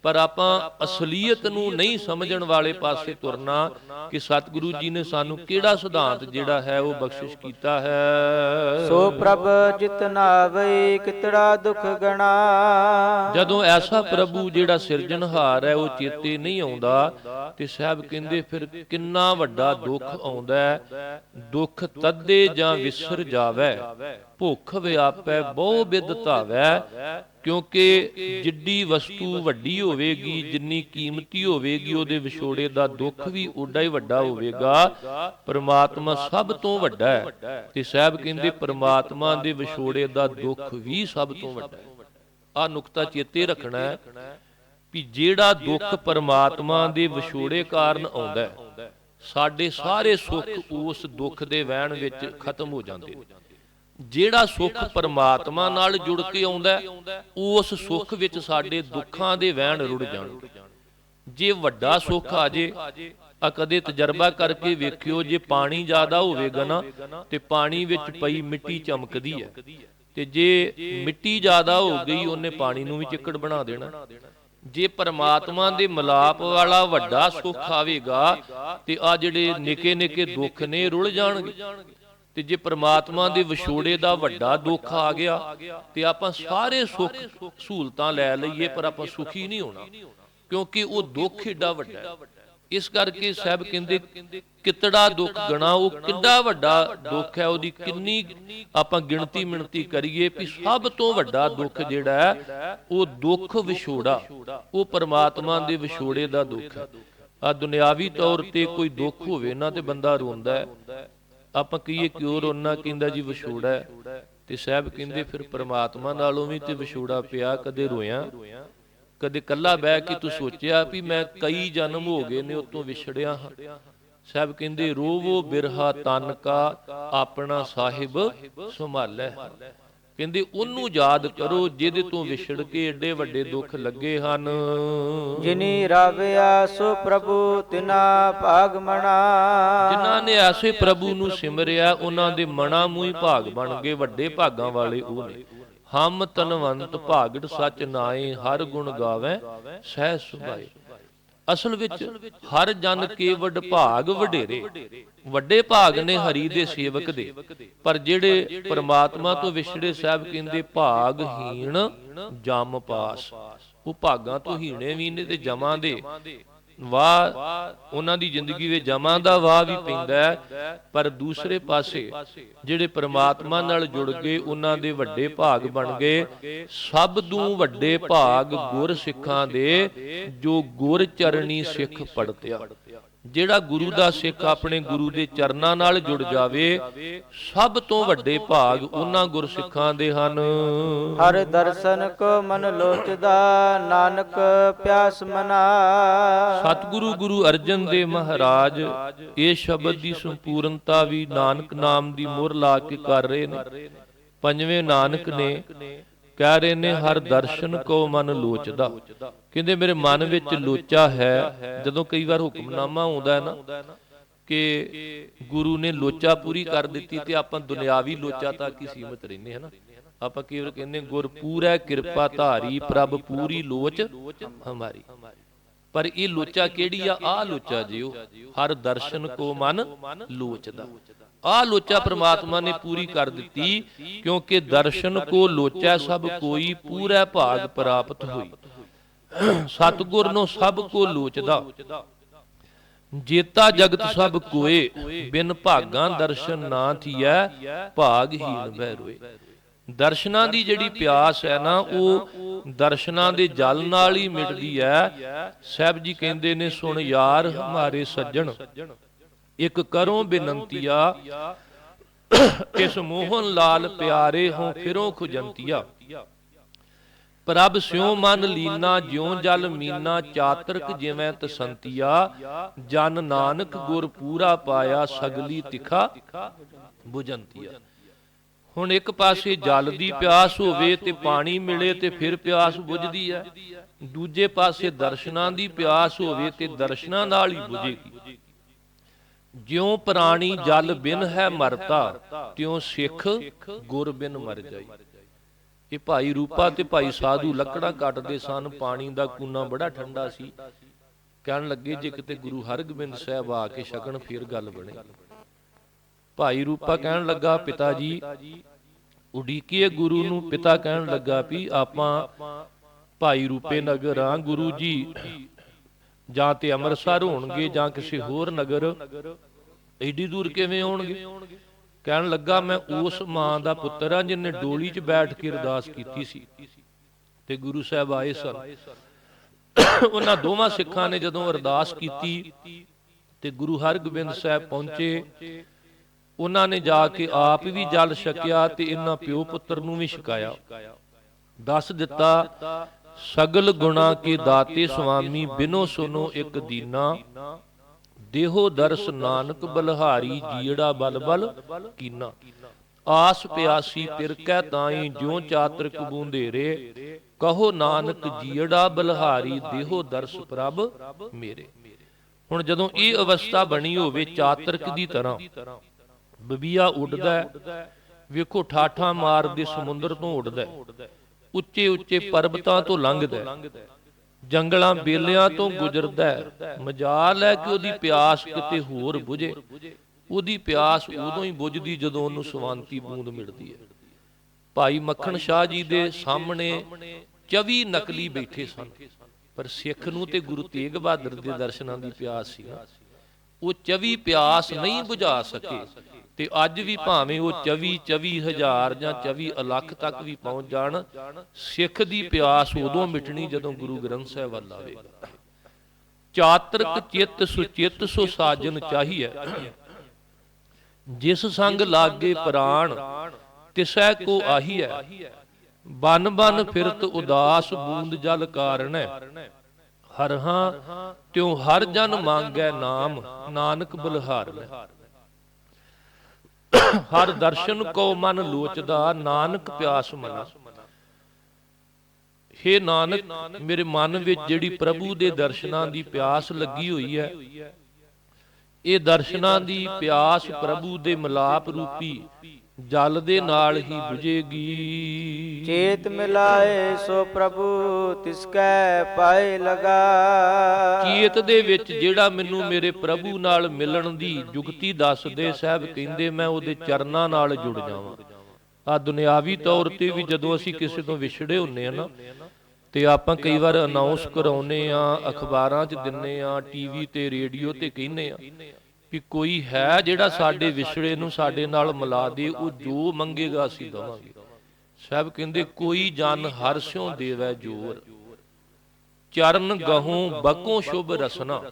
ਪਰ ਆਪਾਂ ਅਸਲੀਅਤ ਨੂੰ ਨਹੀਂ ਸਮਝਣ ਵਾਲੇ ਪਾਸੇ ਤੁਰਨਾ ਕਿ ਸਤਿਗੁਰੂ ਜੀ ਨੇ ਸਾਨੂੰ ਕਿਹੜਾ ਸਿਧਾਂਤ ਜਿਹੜਾ ਹੈ ਉਹ ਬਖਸ਼ਿਸ਼ ਕੀਤਾ ਹੈ। ਸੋ ਪ੍ਰਭ ਜਿਤਨਾ ਵਈ ਕਿਤੜਾ ਦੁਖ ਗਣਾ। ਜਦੋਂ ਐਸਾ ਪ੍ਰਭੂ ਜਿਹੜਾ ਸਿਰਜਣਹਾਰ ਹੈ ਉਹ ਚੇਤੇ ਨਹੀਂ ਆਉਂਦਾ ਤੇ ਸਾਹਿਬ ਕਹਿੰਦੇ ਫਿਰ ਕਿੰਨਾ ਵੱਡਾ ਦੁੱਖ ਆਉਂਦਾ ਹੈ। ਦੁੱਖ ਤੱਦੇ ਜਾਂ ਵਿਸਰ ਜਾਵੇ। ਭੁੱਖ ਵਿਆਪੈ, ਬਹੁ ਬਿਦ ਧਾਵੈ, ਕਿਉਂਕਿ ਜਿੱਡੀ ਵਸਤੂ ਵੱਡੀ ਹੋਵੇਗੀ, ਜਿੰਨੀ ਕੀਮਤੀ ਹੋਵੇਗੀ, ਉਹਦੇ ਵਿਛੋੜੇ ਦਾ ਦੁੱਖ ਵੀ ਓਡਾ ਹੀ ਵੱਡਾ ਹੋਵੇਗਾ। ਪ੍ਰਮਾਤਮਾ ਸਭ ਤੋਂ ਵੱਡਾ ਹੈ। ਤੇ ਸਾਹਿਬ ਕਹਿੰਦੇ, ਪ੍ਰਮਾਤਮਾ ਦੇ ਵਿਛੋੜੇ ਦਾ ਦੁੱਖ ਵੀ ਸਭ ਤੋਂ ਵੱਡਾ ਹੈ। ਆ ਨੁਕਤਾ ਚੇਤੇ ਰੱਖਣਾ ਹੈ ਵੀ ਜਿਹੜਾ ਦੁੱਖ ਪਰਮਾਤਮਾ ਦੇ ਵਿਛੋੜੇ ਕਾਰਨ ਆਉਂਦਾ ਹੈ, ਸਾਡੇ ਸਾਰੇ ਸੁੱਖ ਉਸ ਦੁੱਖ ਦੇ ਵਹਿਣ ਵਿੱਚ ਖਤਮ ਹੋ ਜਾਂਦੇ ਨੇ। ਜਿਹੜਾ ਸੁੱਖ ਪਰਮਾਤਮਾ ਨਾਲ ਜੁੜ ਕੇ ਆਉਂਦਾ ਉਸ ਸੁੱਖ ਵਿੱਚ ਸਾਡੇ ਦੁੱਖਾਂ ਦੇ ਵਹਿਣ ਰੁੜ ਜਾਣਗੇ ਜੇ ਵੱਡਾ ਸੁੱਖ ਆ ਜੇ, ਆ ਕਦੇ ਤਜਰਬਾ ਕਰਕੇ ਵੇਖਿਓ, ਜੇ ਪਾਣੀ ਜ਼ਿਆਦਾ ਹੋਵੇਗਾ ਨਾ, ਤੇ ਪਾਣੀ ਵਿੱਚ ਪਈ ਮਿੱਟੀ ਚਮਕਦੀ ਹੈ। ਤੇ ਜੇ ਮਿੱਟੀ ਜ਼ਿਆਦਾ ਹੋ ਗਈ, ਉਹਨੇ ਪਾਣੀ ਨੂੰ ਵੀ ਚਿੱਕੜ ਬਣਾ ਦੇਣਾ। ਜੇ ਪਰਮਾਤਮਾ ਦੇ ਮਲਾਪ ਵਾਲਾ ਵੱਡਾ ਸੁੱਖ ਆਵੇਗਾ, ਤੇ ਆ ਜਿਹੜੇ ਨਿੱਕੇ ਨਿੱਕੇ ਦੁੱਖ ਨੇ, ਰੁੜ ਜਾਣਗੇ। ਤੇ ਜੇ ਪ੍ਰਮਾਤਮਾ ਦੇ ਵਿਛੋੜੇ ਦਾ ਵੱਡਾ ਦੁੱਖ ਆ ਗਿਆ, ਤੇ ਆਪਾਂ ਸਾਰੇ ਸੁੱਖ ਸਹੂਲਤਾਂ ਲੈ ਲਈਏ, ਪਰ ਆਪਾਂ ਸੁਖੀ ਨਹੀਂ ਹੋਣਾ, ਕਿਉਂਕਿ ਉਹ ਦੁੱਖ ਏਡਾ ਵੱਡਾ ਹੈ। ਇਸ ਕਰਕੇ ਸਾਹਿਬ ਕਹਿੰਦੇ, ਕਿਤੜਾ ਦੁੱਖ ਗਣਾ, ਉਹ ਕਿੰਨਾ ਵੱਡਾ ਦੁੱਖ ਹੈ, ਉਹਦੀ ਕਿੰਨੀ ਆਪਾਂ ਗਿਣਤੀ ਮਿਣਤੀ ਕਰੀਏ ਵੀ ਸਭ ਤੋਂ ਵੱਡਾ ਦੁੱਖ ਜਿਹੜਾ ਹੈ, ਉਹ ਦੁੱਖ ਵਿਛੋੜਾ, ਉਹ ਪਰਮਾਤਮਾ ਦੇ ਵਿਛੋੜੇ ਦਾ ਦੁੱਖ ਹੈ। ਆ ਦੁਨਿਆਵੀ ਤੌਰ ਤੇ ਕੋਈ ਦੁੱਖ ਹੋਵੇ, ਨਾ ਤੇ ਬੰਦਾ ਰੋਂਦਾ ਹੈ। ਆਪਾਂ ਕਹੀਏ ਕਿਉਂ ਰੋਣਾ ਕਹਿੰਦਾ ਜੀ ਵਿਛੋੜਾ ਹੈ। ਤੇ ਸਾਹਿਬ ਕਹਿੰਦੇ ਫਿਰ ਪ੍ਰਮਾਤਮਾ ਨਾਲੋਂ ਵੀ ਤੇ ਵਿਛੋੜਾ ਪਿਆ ਕਦੇ ਰੋਇਆ। ਕਦੇ ਕੱਲਾ ਬਹਿ ਕੇ ਤੂੰ ਸੋਚਿਆ ਵੀ ਮੈਂ ਕਈ ਜਨਮ ਹੋ ਗਏ ਨੇ ਉਤੋਂ ਵਿਛੜਿਆ। ਹਾਂ ਸਾਹਿਬ ਕਹਿੰਦੇ ਰੋਵੋ ਬਿਰਹਾ ਤਨ ਕਾ ਆਪਣਾ ਸਾਹਿਬ ਸੰਭਾਲੈ। ਕਹਿੰਦੇ ਉਹਨੂੰ ਯਾਦ ਕਰੋ ਜਿਹਦੇ ਤੋਂ ਵਿਛੜ ਕੇ ਏਡੇ ਵੱਡੇ ਦੁੱਖ ਲੱਗੇ ਹਨ। ਜਿਨੀ ਰਾਵਿਆ ਸੋ ਪ੍ਰਭੂ ਤਿਨਾ ਭਾਗ ਮਣਾ ਜਿਨ੍ਹਾਂ ਨੇ ਐਸੇ ਪ੍ਰਭੂ ਨੂੰ ਸਿਮਰਿਆ ਉਹਨਾਂ ਦੇ ਮਣਾ ਮੂੰਹ ਭਾਗ ਬਣ ਗਏ ਵੱਡੇ ਭਾਗਾਂ ਵਾਲੇ ਉਹ ਨੇ। ਹਮ ਤਨਵੰਤ ਭਾਗੜ ਸੱਚ ਨਾਏ ਹਰ ਗੁਣ ਗਾਵੇ ਸਹਿ ਸੁਭਾਏ। ਅਸਲ ਵਿੱਚ ਹਰ ਜਨ ਕੇ ਭਾਗ ਵਡੇਰੇ। ਵੱਡੇ ਭਾਗ ਨੇ ਹਰੀ ਦੇ ਸੇਵਕ ਦੇ। ਪਰ ਜਿਹੜੇ ਪ੍ਰਮਾਤਮਾ ਤੋਂ ਵਿਛੜੇ ਸਾਹਿਬ ਕਹਿੰਦੇ ਭਾਗ ਭਾਗਹੀਣ ਜਮ ਪਾਸ। ਉਹ ਭਾਗਾਂ ਤੋਂ ਹੀਣੇ ਵੀ ਨੇ ਤੇ ਜਮਾਂ ਦੇ। ਵਾਹ ਉਹਨਾਂ ਦੀ ਜ਼ਿੰਦਗੀ ਵਿੱਚ ਜਮਾਂ ਦਾ ਵਾਹ ਵੀ ਪੈਂਦਾ ਪਰ ਦੂਸਰੇ ਪਾਸੇ ਜਿਹੜੇ ਪ੍ਰਮਾਤਮਾ ਨਾਲ ਜੁੜ ਗਏ ਉਹਨਾਂ ਦੇ ਵੱਡੇ ਭਾਗ ਬਣ ਗਏ, ਸਭ ਤੋਂ ਵੱਡੇ ਭਾਗ ਗੁਰ ਸਿੱਖਾਂ ਦੇ ਜੋ ਗੁਰ ਚਰਣੀ ਸਿੱਖ ਪੜਤਿਆ ਜਿਹੜਾ ਗੁਰੂ ਦਾ ਸਿੱਖ ਆਪਣੇ ਗੁਰੂ ਦੇ ਚਰਨਾਂ ਨਾਲ ਜੁੜ ਜਾਵੇ ਸਭ ਤੋਂ ਵੱਡੇ ਭਾਗ ਉਹਨਾਂ ਗੁਰਸਿੱਖਾਂ ਦੇ ਹਨ। ਹਰ ਦਰਸ਼ਨ ਕੋ ਮਨ ਲੋਚਦਾ ਨਾਨਕ ਪਿਆਸ ਮਨਾ। ਸਤਿਗੁਰੂ ਗੁਰੂ ਅਰਜਨ ਦੇਵ ਮਹਾਰਾਜ ਇਹ ਸ਼ਬਦ ਦੀ ਸੰਪੂਰਨਤਾ ਵੀ ਨਾਨਕ ਨਾਮ ਦੀ ਮੋਹਰ ਲਾ ਕੇ ਕਰ ਰਹੇ ਨੇ। ਪੰਜਵੇਂ ਨਾਨਕ ਨੇ ਕਹਿ ਰਹੇ ਨੇ ਹਰ ਦਰਸ਼ਨ ਕੋ ਮਨ ਲੋਚਦਾ। ਕਹਿੰਦੇ ਮੇਰੇ ਮਨ ਵਿੱਚ ਲੋਚਾ ਹੈ। ਜਦੋਂ ਕਈ ਵਾਰ ਹੁਕਮਨਾਮਾ ਆਉਂਦਾ ਹੈ ਨਾ ਕਿ ਗੁਰੂ ਨੇ ਲੋਚਾ ਪੂਰੀ ਕਰ ਦਿੱਤੀ ਤੇ ਆਪਾਂ ਦੁਨਿਆਵੀ ਲੋਚਾ ਤੱਕ ਹੀ ਸੀਮਤ ਰਹਿੰਦੇ ਹਾਂ ਨਾ ਆਪਾਂ ਕੇਵਲ ਕਹਿੰਦੇ ਗੁਰ ਪੂਰੈ ਕਿਰਪਾ ਧਾਰੀ ਪ੍ਰਭ ਪੂਰੀ ਲੋਚ ਹਮਾਰੀ। ਪਰ ਇਹ ਲੋਚਾ ਕਿਹੜੀ ਆ? ਆ? ਲੋਚਾ ਜਿਓ। ਹਰ ਦਰਸ਼ਨ ਕੋ ਮਨ ਲੋਚਦਾ। ਆ ਲੋਚਾ ਪ੍ਰਮਾਤਮਾ ਨੇ ਪੂਰੀ ਕਰ ਦਿੱਤੀ, ਕਿਉਂਕਿ ਦਰਸ਼ਨ ਕੋ ਲੋਚੈ ਸਭ ਕੋਈ ਪੂਰਾ ਭਾਗ ਪ੍ਰਾਪਤ ਹੋਈ। ਸਤਗੁਰ ਨੂੰ ਸਭ ਕੋ ਲੋਚਦਾ। ਜੇਤਾ ਜਗਤ ਸਭ ਕੋਏ, ਬਿਨ ਭਾਗਾਂ ਦਰਸ਼ਨ ਨਾ ਥੀਐ ਭਾਗਹੀਨ ਬਹਿ ਰੋਏ। ਦਰਸ਼ਨਾਂ ਦੀ ਜਿਹੜੀ ਪਿਆਸ ਹੈ ਨਾ, ਉਹ ਦਰਸ਼ਨਾਂ ਦੇ ਜਲ ਨਾਲ ਹੀ ਮਿਟਦੀ ਹੈ ਸਾਹਿਬ ਜੀ ਕਹਿੰਦੇ ਨੇ, ਸੁਣ ਯਾਰ ਹਮਾਰੇ ਸੱਜਣ। ਇੱਕ ਕਰੋ ਬੇਨੰਤੀਆ ਇਸ ਮੋਹਨ ਲਾਲ ਪਿਆਰੇ ਹੋ ਫਿਰੋ ਖੁਜੰਤੀਆ। ਪ੍ਰਭ ਸਿਉ ਮਨ ਲੀਨਾ, ਜਿਉ ਜਲ ਮੀਨਾ, ਚਾਤਰਕ ਜਿਵੇਂ ਤਸੰਤੀਆ, ਜਨ ਨਾਨਕ ਗੁਰ ਪੂਰਾ ਪਾਇਆ, ਸਗਲੀ ਤਿਖਾ 부ਜੰਤੀਆ ਹੁਣ ਇੱਕ ਪਾਸੇ ਜਲ ਦੀ ਪਿਆਸ ਹੋਵੇ ਤੇ ਪਾਣੀ ਮਿਲੇ ਤੇ ਫਿਰ ਪਿਆਸ ਬੁਝਦੀ ਹੈ। ਦੂਜੇ ਪਾਸੇ ਦਰਸ਼ਨਾਂ ਦੀ ਪਿਆਸ ਹੋਵੇ ਤੇ ਦਰਸ਼ਨਾਂ ਨਾਲ ਹੀ ਬੁਝੇਗੀ। ਜਿਉ ਪ੍ਰਾਣੀ ਜਲ ਬਿਨ ਹੈ ਮਰਤਾ ਤਿਉ ਸਿੱਖ ਗੁਰ ਬਿਨ ਮਰ ਜਾਈ। ਇਹ ਭਾਈ ਰੂਪਾ ਤੇ ਭਾਈ ਸਾਧੂ ਲੱਕੜਾਂ ਕੱਟਦੇ ਸਨ ਪਾਣੀ ਦਾ ਕੂਨਾ ਬੜਾ ਠੰਡਾ ਸੀ। ਕਹਿਣ ਲੱਗੇ ਜੇ ਕਿਤੇ ਗੁਰੂ ਹਰਗੋਬਿੰਦ ਸਾਹਿਬ ਆ ਕੇ ਛਕਣ ਫਿਰ ਗੱਲ ਬਣੇ। ਭਾਈ ਰੂਪਾ ਕਹਿਣ ਲੱਗਾ ਪਿਤਾ ਜੀ ਉਡੀਕੀਏ ਗੁਰੂ ਨੂੰ ਪਿਤਾ ਕਹਿਣ ਲੱਗਾ ਵੀ ਆਪਾਂ ਭਾਈ ਰੂਪੇ ਨਗਰ ਆ ਗੁਰੂ ਜੀ ਜਾਂ ਤੇ ਅੰਮ੍ਰਿਤਸਰ ਹੋਣਗੇ ਜਾਂ ਕਿਸੇ ਹੋਰ ਨਗਰ। ਐਡੀ ਦੂਰ ਕਿਵੇਂ ਆਉਣਗੇ ਕਹਿਣ ਲੱਗਾ, ਮੈਂ ਉਸ ਮਾਂ ਦਾ ਪੁੱਤਰ ਆ ਜਿਨੇ ਡੋਲੀ 'ਚ ਬੈਠ ਕੇ ਅਰਦਾਸ ਕੀਤੀ ਸੀ। ਤੇ ਗੁਰੂ ਸਾਹਿਬ ਆਏ ਸਨ। ਉਹਨਾਂ ਦੋਵਾਂ ਸਿੱਖਾਂ ਨੇ ਜਦੋਂ ਅਰਦਾਸ ਕੀਤੀ ਤੇ ਗੁਰੂ ਹਰਗੋਬਿੰਦ ਸਾਹਿਬ ਪਹੁੰਚੇ, ਉਹਨਾਂ ਨੇ ਜਾ ਕੇ ਆਪ ਵੀ ਜਲ ਛਕਿਆ ਤੇ ਇਹਨਾਂ ਪਿਓ ਪੁੱਤਰ ਨੂੰ ਵੀ ਛਕਾਇਆ। ਦੱਸ ਦਿੱਤਾ ਸਗਲ ਗੁਣਾ ਕੇ ਦਾਤੇ ਸੁਆਮੀ ਬਿਨੋ ਸੁਨੋ ਇੱਕ ਦੀਨਾ ਦੇਹੋ ਦਰਸ ਨਾਨਕ ਬਲਹਾਰੀ ਜੀੜਾ ਬਲ ਕੀਨਾ। ਆਸ ਪਿਆਸੀ ਤਿਰਕੈ ਤਾਈ ਜਿਉ ਚਾਤਰਕ ਬੂੰਦੇਰੇ ਕਹੋ ਨਾਨਕ ਜੀੜਾ ਬਲਹਾਰੀ ਦੇਹੋ ਦਰਸ ਪ੍ਰਭ ਮੇਰੇ। ਹੁਣ ਜਦੋਂ ਇਹ ਅਵਸਥਾ ਬਣੀ ਹੋਵੇ ਚਾਤਰਕ ਦੀ ਤਰ੍ਹਾਂ ਬਬੀਆ ਉੱਡਦਾ ਵੇਖੋ ਠਾਠਾਂ ਮਾਰਦੇ ਸਮੁੰਦਰ ਤੋਂ ਉੱਡਦਾ ਹੈ, ਉੱਚੇ ਉੱਚੇ ਪਰਬਤਾਂ ਤੋਂ ਲੰਘਦਾ ਹੈ, ਜੰਗਲਾਂ ਬੇਲਿਆਂ ਤੋਂ ਗੁਜ਼ਰਦਾ ਹੈ। ਮਜਾਲ ਹੈ ਕਿ ਉਹਦੀ ਪਿਆਸ ਕਿਤੇ ਹੋਰ ਬੁਝੇ। ਉਹਦੀ ਪਿਆਸ ਉਦੋਂ ਹੀ ਬੁਝਦੀ ਜਦੋਂ ਉਹਨੂੰ ਸਵਾਂਤੀ ਬੂੰਦ ਮਿਲਦੀ ਹੈ। ਭਾਈ ਮੱਖਣ ਸ਼ਾਹ ਜੀ ਦੇ ਸਾਹਮਣੇ 24 ਨਕਲੀ ਬੈਠੇ ਸਨ। ਪਰ ਸਿੱਖ ਨੂੰ ਤੇ ਗੁਰੂ ਤੇਗ ਬਹਾਦਰ ਦੇ ਦਰਸ਼ਨਾਂ ਦੀ ਪਿਆਸ ਸੀ ਨਾ। ਉਹ 24 ਪਿਆਸ ਨਹੀਂ ਬੁਝਾ ਸਕੇ। ਤੇ ਅੱਜ ਵੀ ਭਾਵੇਂ ਉਹ 24 24 ਹਜ਼ਾਰ ਜਾਂ 24 ਲੱਖ ਤੱਕ ਵੀ ਪਹੁੰਚ ਜਾਣ, ਸਿੱਖ ਦੀ ਪਿਆਸ ਉਦੋਂ ਮਿਟਣੀ ਜਦੋਂ ਗੁਰੂ ਗ੍ਰੰਥ ਸਾਹਿਬ ਵੱਲ ਆਵੇਗਾ ਚਾਤਰਕ ਚਿੱਤ ਸੁਚਿੱਤ ਸੋ ਸਾਜਨ ਚਾਹੀਐ। ਜਿਸ ਸੰਗ ਲਾਗੇ ਪ੍ਰਾਣ ਤਿਸੈ ਕੋ ਆਹੀਐ। ਬਨ ਬਨ ਫਿਰਤ ਉਦਾਸ ਬੂੰਦ ਜਲ ਕਾਰਣੈ ਹਰਹਾਂ, ਤਿਉ ਹਰ ਜਨ ਮੰਗੈ ਨਾਮ, ਨਾਨਕ ਬਲਹਾਰ ਲੈ ਹਰ ਦਰਸ਼ਨ ਕੋ ਮਨ ਲੋਚਦਾ, ਨਾਨਕ ਪਿਆਸ ਮਨਾ। ਹੇ ਨਾਨਕ, ਮੇਰੇ ਮਨ ਵਿੱਚ ਜਿਹੜੀ ਪ੍ਰਭੂ ਦੇ ਦਰਸ਼ਨਾਂ ਦੀ ਪਿਆਸ ਲੱਗੀ ਹੋਈ ਹੈ, ਇਹ ਦਰਸ਼ਨਾਂ ਦੀ ਪਿਆਸ ਪ੍ਰਭੂ ਦੇ ਮਲਾਪ ਰੂਪੀ ਜਲ ਦੇ ਨਾਲ ਹੀ 부ਝੇਗੀ ਚੇਤ ਮਿਲਾਏ ਸੋ ਪ੍ਰਭੂ ਤਿਸ ਕੈ ਪਾਏ ਲਗਾ। ਚੇਤ ਦੇ ਵਿੱਚ ਜਿਹੜਾ ਮੈਨੂੰ ਮੇਰੇ ਪ੍ਰਭੂ ਨਾਲ ਮਿਲਣ ਦੀ ਜੁਗਤੀ ਦੱਸਦੇ ਸਾਹਿਬ ਕਹਿੰਦੇ ਮੈਂ ਉਹਦੇ ਚਰਨਾਂ ਨਾਲ ਜੁੜ ਜਾਵਾਂ। ਆ ਦੁਨਿਆਵੀ ਤੌਰ ਤੇ ਵੀ ਜਦੋਂ ਅਸੀਂ ਕਿਸੇ ਤੋਂ ਵਿਛੜੇ ਹੁੰਨੇ ਆ ਨਾ ਤੇ ਆਪਾਂ ਕਈ ਵਾਰ ਅਨਾਉਂਸ ਕਰਾਉਨੇ ਆ ਅਖਬਾਰਾਂ 'ਚ ਦਿੰਨੇ ਆ ਟੀਵੀ ਤੇ ਰੇਡੀਓ ਤੇ ਕਹਿੰਨੇ ਆ ਵੀ ਕੋਈ ਹੈ ਜਿਹੜਾ ਸਾਡੇ ਵਿਛੜੇ ਨੂੰ ਸਾਡੇ ਨਾਲ ਮਿਲਾ ਦੇ, ਉਹ ਜੋ ਮੰਗੇਗਾ ਅਸੀਂ ਦਵਾਂਗੇ। ਸਾਹਿਬ ਕਹਿੰਦੇ, ਕੋਈ ਜਨ ਹਰ ਸਿਉ ਦੇਵੈ ਜੋਰ। ਚਰਨ ਗਹੋਂ ਬਕੋਂ ਸ਼ੁਭ ਰਸਨਾ।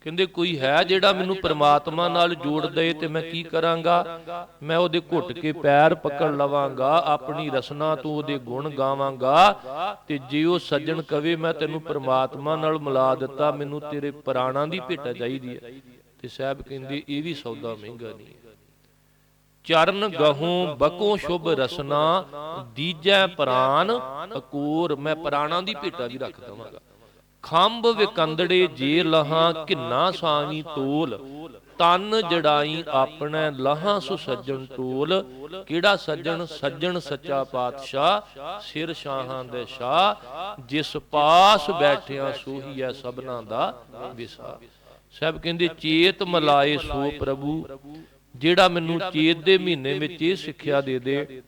ਕਹਿੰਦੇ, ਕੋਈ ਹੈ ਜਿਹੜਾ ਮੈਨੂੰ ਪ੍ਰਮਾਤਮਾ ਨਾਲ ਜੋੜ ਦੇ ਤੇ ਮੈਂ ਕੀ ਕਰਾਂਗਾ? ਮੈਂ ਉਹਦੇ ਘੁੱਟ ਕੇ ਪੈਰ ਪਕੜ ਲਵਾਂਗਾ, ਆਪਣੀ ਰਸਨਾ ਤੋਂ ਉਹਦੇ ਗੁਣ ਗਾਵਾਂਗਾ ਤੇ ਜੇ ਉਹ ਸੱਜਣ ਕਵੇ, ਮੈਂ ਤੈਨੂੰ ਪ੍ਰਮਾਤਮਾ ਨਾਲ ਮਿਲਾ ਦਿੱਤਾ, ਮੈਨੂੰ ਤੇਰੇ ਪ੍ਰਾਣਾਂ ਦੀ ਭੇਟਾ ਚਾਹੀਦੀ ਹੈ। ਤੇ ਸਾਹਿਬ ਕਹਿੰਦੇ ਇਹ ਵੀ ਸੌਦਾ ਮਹਿੰਗਾ ਨਹੀਂ। ਚਰਨ ਗਹੋਂ ਬਕੋ ਸ਼ੁਭ ਰਸਨਾ ਦੀਜੈ ਪ੍ਰਾਨ ਅਕੂਰ ਮੈਂ ਪ੍ਰਾਣਾਂ ਦੀ ਭੇਟਾ ਵੀ ਰੱਖ ਦਵਾਂਗਾ। ਖੰਭ ਵਿਕੰਦੜੇ ਜੇ ਲਹਾਂ ਕਿੰਨਾ ਸਾਵੀ ਤੋਲ। ਤਨ ਜੜਾਈ ਆਪਣਾ ਲਹਾਂ ਸੁ ਸੱਜਣ ਟੋਲ ਕਿਹੜਾ ਸੱਜਣ? ਸੱਜਣ? ਸੱਚਾ ਪਾਤਸ਼ਾਹ ਸਿਰ ਸ਼ਾਹਾਂ ਦੇ ਸ਼ਾਹ ਜਿਸ ਪਾਸ ਬੈਠਿਆ ਸੋਹੀ ਹੈ ਸਭਨਾ ਦਾ ਵਿਸਾ ਸਭ ਕਹਿੰਦੇ ਚੇਤ ਮਲਾਏ ਸੋ ਪ੍ਰਭੂ ਜਿਹੜਾ ਮੈਨੂੰ ਚੇਤ ਦੇ ਮਹੀਨੇ ਵਿੱਚ ਇਹ ਸਿੱਖਿਆ ਦੇ ਦੇ।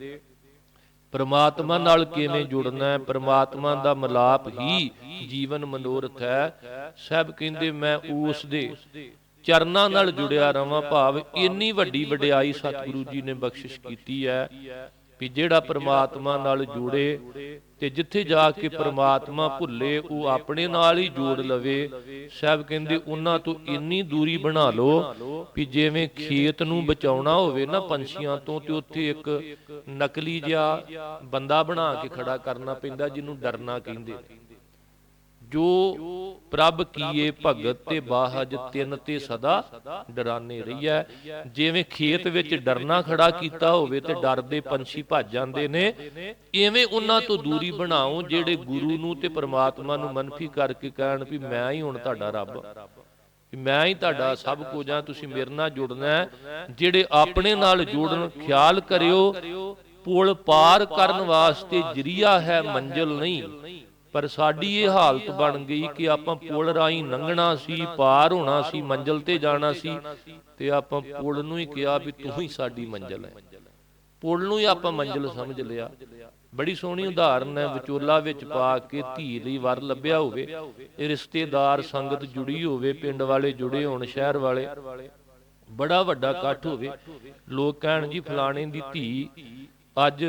ਪਰਮਾਤਮਾ ਨਾਲ ਕਿਵੇਂ ਜੁੜਨਾ ਹੈ? ਪਰਮਾਤਮਾ ਦਾ ਮਲਾਪ ਹੀ ਜੀਵਨ ਮਨੋਰਥ ਹੈ। ਸਭ ਕਹਿੰਦੇ ਮੈਂ ਉਸ ਦੇ ਚਰਨਾਂ ਨਾਲ ਜੁੜਿਆ ਰਵਾਂ। ਭਾਵ ਇੰਨੀ ਵੱਡੀ ਵਡਿਆਈ ਸਤਿਗੁਰੂ ਜੀ ਨੇ ਬਖਸ਼ਿਸ਼ ਕੀਤੀ ਹੈ ਵੀ ਜਿਹੜਾ ਪਰਮਾਤਮਾ ਨਾਲ ਜੁੜੇ ਤੇ ਜਿੱਥੇ ਜਾ ਕੇ ਪਰਮਾਤਮਾ ਭੁੱਲੇ, ਉਹ ਆਪਣੇ ਨਾਲ ਹੀ ਜੋੜ ਲਵੇ। ਸਾਹਿਬ ਕਹਿੰਦੇ, ਉਹਨਾਂ ਤੋਂ ਇੰਨੀ ਦੂਰੀ ਬਣਾ ਲਓ ਵੀ ਜਿਵੇਂ ਖੇਤ ਨੂੰ ਬਚਾਉਣਾ ਹੋਵੇ ਨਾ ਪੰਛੀਆਂ ਤੋਂ, ਤੇ ਉੱਥੇ ਇੱਕ ਨਕਲੀ ਜਿਹਾ ਬੰਦਾ ਬਣਾ ਕੇ ਖੜਾ ਕਰਨਾ ਪੈਂਦਾ, ਜਿਹਨੂੰ ਡਰਨਾ ਕਹਿੰਦੇ ਨੇ। ਜੋ ਪ੍ਰਭ ਕੀਏ ਭਗਤ ਤੇ ਬਾਹਜ ਤਿੰਨ ਤੇ ਸਦਾ ਡਰਾਨੇ ਰਹੀਐ। ਜਿਵੇਂ ਖੇਤ ਵਿੱਚ ਡਰਨਾ ਖੜਾ ਕੀਤਾ ਹੋਵੇ ਤੇ ਡਰਦੇ ਪੰਛੀ ਭੱਜ ਜਾਂਦੇ ਨੇ ਐਵੇਂ ਉਹਨਾਂ ਤੋਂ ਦੂਰੀ ਬਣਾਓ ਜਿਹੜੇ ਗੁਰੂ ਨੂੰ ਤੇ ਪ੍ਰਮਾਤਮਾ ਨੂੰ ਮਨਫੀ ਕਰਕੇ ਕਹਿਣ ਵੀ ਮੈਂ ਹੀ ਹੁਣ ਤੁਹਾਡਾ ਰੱਬ। ਮੈਂ ਹੀ ਤੁਹਾਡਾ ਸਭ ਕੁਝ ਆ ਤੁਸੀਂ ਮੇਰੇ ਨਾਲ ਜੁੜਨਾ ਜਿਹੜੇ ਆਪਣੇ ਨਾਲ ਜੁੜਨ, ਖਿਆਲ ਕਰਿਓ। ਪੁਲ ਪਾਰ ਕਰਨ ਵਾਸਤੇ ਜਰੀਆ ਹੈ, ਮੰਜ਼ਲ ਨਹੀਂ। ਪਰ ਸਾਡੀ ਇਹ ਹਾਲਤ ਬਣ ਗਈ ਕਿ ਆਪਾਂ ਪੁਲ ਰਾਹੀਂ ਲੰਘਣਾ ਸੀ, ਪਾਰ ਹੋਣਾ ਸੀ, ਮੰਜ਼ਲ ਤੇ ਜਾਣਾ ਸੀ ਤੇ ਆਪਾਂ ਪੁਲ ਨੂੰ ਹੀ ਕਿਹਾ ਵੀ ਤੂੰ ਹੀ ਸਾਡੀ ਮੰਜ਼ਲ ਹੈ। ਪੁਲ ਨੂੰ ਹੀ ਆਪਾਂ ਮੰਜ਼ਲ ਸਮਝ ਲਿਆ। ਬੜੀ ਸੋਹਣੀ ਉਦਾਹਰਨ ਹੈ, ਵਿਚੋਲਾ ਵਿੱਚ ਪਾ ਕੇ ਧੀ ਲਈ ਵਰ ਲੱਭਿਆ ਹੋਵੇ, ਇਹ ਰਿਸ਼ਤੇਦਾਰ ਸੰਗਤ ਜੁੜੀ ਹੋਵੇ, ਪਿੰਡ ਵਾਲੇ ਜੁੜੇ ਹੋਣ, ਸ਼ਹਿਰ ਵਾਲੇ, ਬੜਾ ਵੱਡਾ ਇਕੱਠ ਹੋਵੇ। ਲੋਕ ਕਹਿਣ ਜੀ ਫਲਾਣੇ ਦੀ ਧੀ ਅੱਜ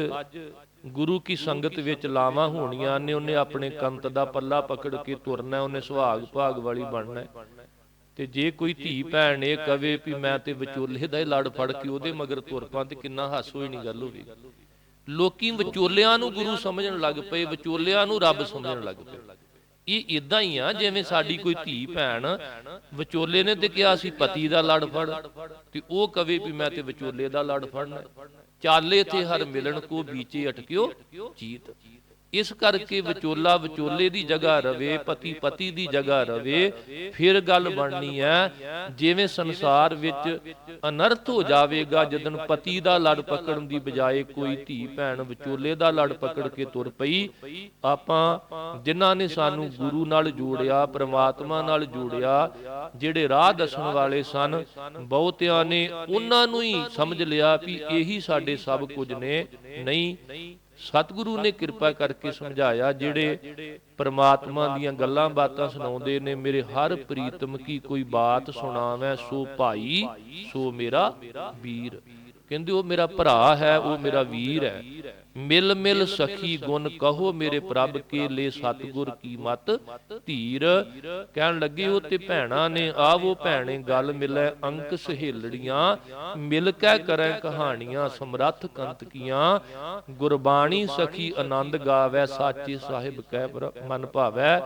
ਗੁਰੂ ਕੀ ਸੰਗਤ ਵਿੱਚ ਲਾਵਾਂ ਹੋਣੀਆਂ ਨੇ, ਉਹਨੇ ਆਪਣੇ ਕੰਤ ਦਾ ਪੱਲਾ ਪਕੜ ਕੇ ਤੁਰਨਾ, ਉਹਨੇ ਸੁਹਾਗ ਭਾਗ ਵਾਲੀ ਬਣਨਾ ਤੇ ਜੇ ਕੋਈ ਧੀ ਭੈਣ ਇਹ ਕਵੇ ਵੀ ਮੈਂ ਤੇ ਵਿਚੋਲੇ ਦਾ ਹੀ ਲੜ ਫੜ ਕੇ ਉਹਦੇ ਮਗਰ ਤੁਰ ਪਾਂ ਤੇ ਕਿੰਨਾ ਹਾਸੋ ਹੀ ਨਹੀਂ ਗੱਲ ਹੋਵੇਗੀ ਲੋਕੀ ਵਿਚੋਲਿਆਂ ਨੂੰ ਗੁਰੂ ਸਮਝਣ ਲੱਗ ਪਏ, ਵਿਚੋਲਿਆਂ ਨੂੰ ਰੱਬ ਸਮਝਣ ਲੱਗ ਪਏ। ਇਹ ਇਦਾਂ ਹੀ ਆ, ਜਿਵੇਂ ਸਾਡੀ ਕੋਈ ਧੀ ਭੈਣ ਵਿਚੋਲੇ ਨੇ ਤੇ ਕਿਹਾ ਸੀ ਪਤੀ ਦਾ ਲੜ ਫੜ, ਤੇ ਉਹ ਕਵੇ ਵੀ ਮੈਂ ਤੇ ਵਿਚੋਲੇ ਦਾ ਲੜ ਫੜਨਾ ਚਾਲੇ ਤੇ ਹਰ ਮਿਲਣ ਕੋ ਬੀਚੇ ਅਟਕਿਓ ਚੀਤ ਇਸ ਕਰਕੇ ਵਿਚੋਲਾ ਵਿਚੋਲੇ ਦੀ ਜਗ੍ਹਾ ਰਵੇ, ਪਤੀ ਪਤੀ ਦੀ ਜਗ੍ਹਾ ਰਵੇ, ਫਿਰ ਗੱਲ ਬਣਨੀ ਹੈ, ਜਿਵੇਂ ਸੰਸਾਰ ਵਿੱਚ ਅਨਰਥ ਹੋ ਜਾਵੇਗਾ, ਜਦੋਂ ਪਤੀ ਦਾ ਲੜ ਪਕੜਨ ਦੀ ਬਜਾਏ ਕੋਈ ਧੀ ਭੈਣ ਵਿਚੋਲੇ ਦਾ ਲੜ ਪਕੜ ਕੇ ਤੁਰ ਪਈ, ਆਪਾਂ ਜਿਨ੍ਹਾਂ ਨੇ ਸਾਨੂੰ ਗੁਰੂ ਨਾਲ ਜੋੜਿਆ, ਪ੍ਰਮਾਤਮਾ ਨਾਲ ਜੋੜਿਆ, ਜਿਹੜੇ ਰਾਹ ਦੱਸਣ ਵਾਲੇ ਸਨ, ਬਹੁਤਿਆਂ ਨੇ ਉਹਨਾਂ ਨੂੰ ਹੀ ਸਮਝ ਲਿਆ ਵੀ ਇਹੀ ਸਾਡੇ ਸਭ ਕੁਝ ਨੇ, ਨਹੀਂ ਸਤਿਗੁਰੂ ਨੇ ਕਿਰਪਾ ਕਰਕੇ ਸਮਝਾਇਆ, ਜਿਹੜੇ ਪਰਮਾਤਮਾ ਦੀਆਂ ਗੱਲਾਂ ਬਾਤਾਂ ਸੁਣਾਉਂਦੇ ਨੇ, ਮੇਰੇ ਹਰ ਪ੍ਰੀਤਮ ਕੀ ਕੋਈ ਬਾਤ ਸੁਣਾਵੇਂ, ਸੋ ਭਾਈ, ਸੋ ਮੇਰਾ ਵੀਰ। ਕਹਿੰਦੇ ਉਹ ਮੇਰਾ ਭਰਾ ਹੈ ਉਹ ਮੇਰਾ ਵੀਰ ਹੈ। ਮਿਲ ਮਿਲ ਸਖੀ ਗੁਣ ਕਹੋ ਮੇਰੇ ਪ੍ਰਭ ਕੇ ਲੈ ਸਤਗੁਰ ਕੀ ਮਤ ਧੀਰ। ਕਹਿਣ ਲੱਗੇ ਉਹ ਤੇ ਭੈਣਾ ਨੇ ਆਵੋ ਭੈਣੇ ਗੱਲ ਮਿਲੇ ਅੰਕ ਸਹੇਲੜੀਆਂ। ਮਿਲ ਕੇ ਕਰੈ ਕਹਾਣੀਆਂ ਸਮਰੱਥ ਕੰਤ ਕੀਆਂ। ਗੁਰਬਾਣੀ ਸਖੀ ਆਨੰਦ ਗਾਵੇ ਸਾਚੇ ਸਾਹਿਬ ਕਹਿ ਮਨ ਭਾਵੈ।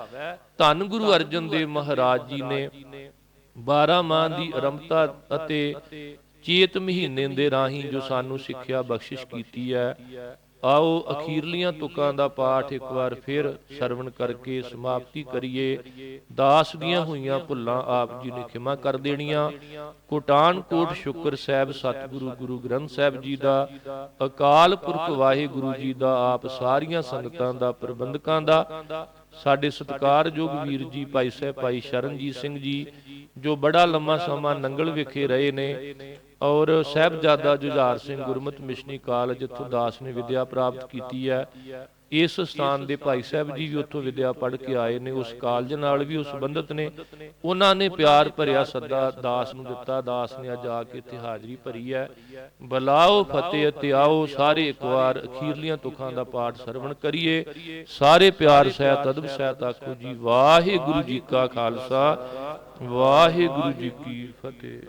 ਧੰਨ ਗੁਰੂ ਅਰਜਨ ਦੇਵ ਮਹਾਰਾਜ ਜੀ ਨੇ। 12 ਮਾਹ ਦੀ ਅਰੰਭਤਾ ਅਤੇ ਚੇਤ ਮਹੀਨੇ ਦੇ ਰਾਹੀਂ ਜੋ ਸਾਨੂੰ ਸਿੱਖਿਆ ਬਖਸ਼ਿਸ਼ ਕੀਤੀ ਹੈ, ਆਓ ਅਖੀਰਲੀਆਂ ਤੁਕਾਂ ਦਾ ਪਾਠ ਇੱਕ ਵਾਰ ਫਿਰ ਸਰਵਣ ਕਰਕੇ ਸਮਾਪਤੀ ਕਰੀਏ। ਦਾਸ ਦੀਆਂ ਹੋਈਆਂ ਭੁੱਲਾਂ ਆਪ ਜੀ ਨੇ ਖਿਮਾ ਕਰ ਦੇਣੀਆਂ। ਕੋਟਾਨ ਕੋਟ ਸ਼ੁਕਰ ਸਾਹਿਬ ਸਤਿਗੁਰੂ ਗੁਰੂ ਗ੍ਰੰਥ ਸਾਹਿਬ ਜੀ ਦਾ, ਅਕਾਲ ਪੁਰਖ ਵਾਹਿਗੁਰੂ ਜੀ ਦਾ, ਆਪ ਸਾਰੀਆਂ ਸੰਗਤਾਂ ਦਾ, ਪ੍ਰਬੰਧਕਾਂ ਦਾ, ਸਾਡੇ ਸਤਿਕਾਰਯੋਗ ਵੀਰ ਜੀ ਭਾਈ ਸਾਹਿਬ, ਭਾਈ ਸ਼ਰਨਜੀਤ ਸਿੰਘ ਜੀ, ਜੋ ਬੜਾ ਲੰਮਾ ਸਮਾਂ ਨੰਗਲ ਵਿਖੇ ਰਹੇ ਨੇ ਔਰ ਸਹਿਬਜ਼ਾਦਾ ਜੁਝਾਰ ਸਿੰਘ ਗੁਰਮਤਿ ਮਿਸ਼ਨੀ ਕਾਲਜ ਇੱਥੋਂ ਦਾਸ ਨੇ ਵਿਦਿਆ ਪ੍ਰਾਪਤ ਕੀਤੀ ਹੈ, ਇਸ ਸਥਾਨ ਦੇ ਭਾਈ ਸਾਹਿਬ ਜੀ ਵੀ ਉੱਥੋਂ ਵਿਦਿਆ ਪੜ੍ਹ ਕੇ ਆਏ ਨੇ, ਉਸ ਕਾਲਜ ਨਾਲ ਵੀ ਉਹ ਸੰਬੰਧਿਤ ਨੇ। ਉਹਨਾਂ ਨੇ ਪਿਆਰ ਭਰਿਆ ਸੱਦਾ ਦਾਸ ਨੂੰ ਦਿੱਤਾ, ਦਾਸ ਨੇ ਅੱਜ ਆ ਕੇ ਇੱਥੇ ਹਾਜ਼ਰੀ ਭਰੀ ਹੈ। ਬਲਾਓ ਫਤਿਹ ਅਤੇ ਆਓ, ਸਾਰੇ ਇੱਕ ਵਾਰ ਅਖੀਰਲੀਆਂ ਤੁਖਾਂ ਦਾ ਪਾਠ ਸਰਵਣ ਕਰੀਏ। ਸਾਰੇ ਪਿਆਰ ਸਹਿਤ, ਅਦਬ ਸਹਿਤ ਆਖੋ ਜੀ, ਵਾਹਿਗੁਰੂ ਜੀ ਕਾ ਖਾਲਸਾ, ਵਾਹਿਗੁਰੂ ਜੀ ਕੀ ਫਤਿਹ।